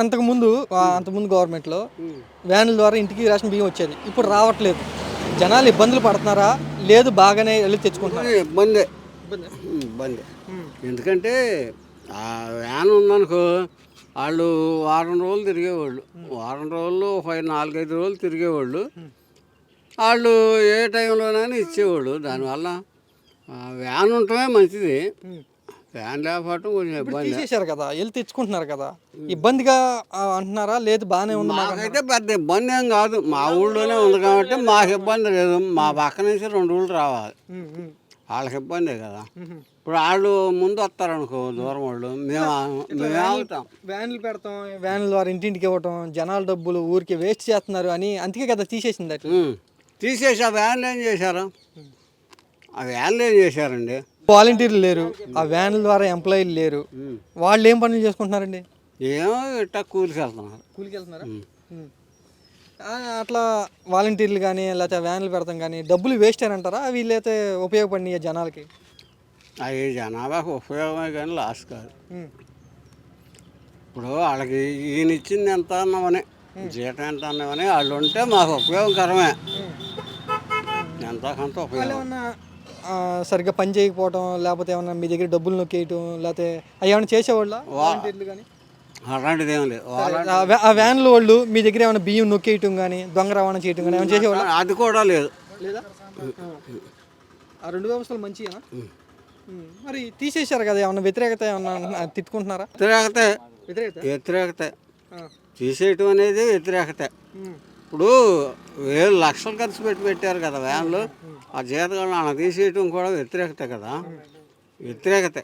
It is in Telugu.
అంతకుముందు అంతకుముందు గవర్నమెంట్లో వ్యాన్ల ద్వారా ఇంటికి రేషన్ బియ్యం వచ్చేది. ఇప్పుడు రావట్లేదు. జనాలు ఇబ్బందులు పడుతున్నారా? లేదు బాగానే వెళ్ళి తెచ్చుకుంటున్నారు. ఇబ్బంది ఇబ్బంది. ఎందుకంటే ఆ వ్యాన్ ఉందనుకో వాళ్ళు వారం రోజులు తిరిగేవాళ్ళు. వారం రోజులు ఒక నాలుగైదు రోజులు తిరిగేవాళ్ళు. వాళ్ళు ఏ టైంలోనైనా ఇచ్చేవాళ్ళు. దానివల్ల వ్యాన్ ఉండటమే మంచిది. వ్యాన్ లేకపోవటం కొంచెం ఇబ్బంది. తీసేశారు కదా వెళ్ళి తెచ్చుకుంటున్నారు కదా. ఇబ్బందిగా ఆ, అంటున్నారా? లేదు బాగానే ఉంది మాకు మాకైతే పెద్ద ఇబ్బంది ఏం కాదు. మా ఊళ్ళోనే ఉంది కాబట్టి మాకు ఇబ్బంది లేదు. మా పక్క నుంచి రెండు ఊళ్ళు రావాలి. ఉమ్, ఉమ్, వాళ్ళకి ఇబ్బందే కదా. ఉమ్. ఇప్పుడు వాళ్ళు ముందు వస్తారనుకో దూరం వాళ్ళు. మేము మేము ఆగుతాం. వ్యాన్లు పెడతాం వ్యాన్ల ద్వారా ఇంటింటికి ఇవ్వటం జనాల డబ్బులు ఊరికి వేస్ట్ చేస్తున్నారు అని అందుకే కదా తీసేసింది అట్లా. ఉం. తీసేసి ఆ వ్యాన్లు ఏం చేశారు? ఆ వ్యాన్లు ఏం చేశారండి? వాలంటీర్లు లేరు ఆ వ్యాన్ల ద్వారా ఎంప్లాయీలు లేరు. వాళ్ళు ఏం పనులు చేసుకుంటున్నారండి? ఏమో ఇట్టా కూలికి వెళ్తున్నారు. కూలికి వెళ్తున్నారా? అట్లా వాలంటీర్లు కానీ లేకపోతే వ్యాన్లు పెడతాం కానీ డబ్బులు వేస్ట్ అని అంటారా? అవి లేకపోతే ఉపయోగపడినాయి జనాలకి? అవి జనాభాకు ఉపయోగమే కానీ లాస్ కాదు. ఇప్పుడు వాళ్ళకి ఈయన ఇచ్చింది ఎంత అన్నామని జీతం ఎంత అన్నామని వాళ్ళు ఉంటే మాకు ఉపయోగకరమే. ఎంత కొంత వాళ్ళు ఉపయోగం. సరిగ్గా పని చేయకపోవటం లేకపోతే ఏమన్నా మీ దగ్గర డబ్బులు నొక్కేయటం లేకపోతే అవి ఏమైనా చేసేవాళ్ళ? వాలంటీర్లు కానీ అలాంటిది ఏం లేదు. ఆ వ్యా- ఆ వ్యాన్ల వాళ్ళు మీ దగ్గర ఏమైనా బియ్యం నొక్కేయటం కానీ దొంగ రవాణా చేయటం కానీ ఏమైనా చేసేవాళ్ళ? అది కూడా లేదు. లేదా? ఆ రెండు వ్యవస్థలు మంచిగా మరి తీసేశారు కదా ఏమన్నా వ్యతిరేకత ఏమన్నా తిట్టుకుంటున్నారా? వ్యతిరేకత. వ్యతిరేకత? వ్యతిరేకత. తీసేయటం అనేది వ్యతిరేకత. ఇప్పుడు వేలు లక్షలు ఖర్చు పెట్టి పెట్టారు కదా వ్యాన్లు. ఆ జీతగాళ్ళు అలా తీసేయటం కూడా వ్యతిరేకత కదా. వ్యతిరేకత.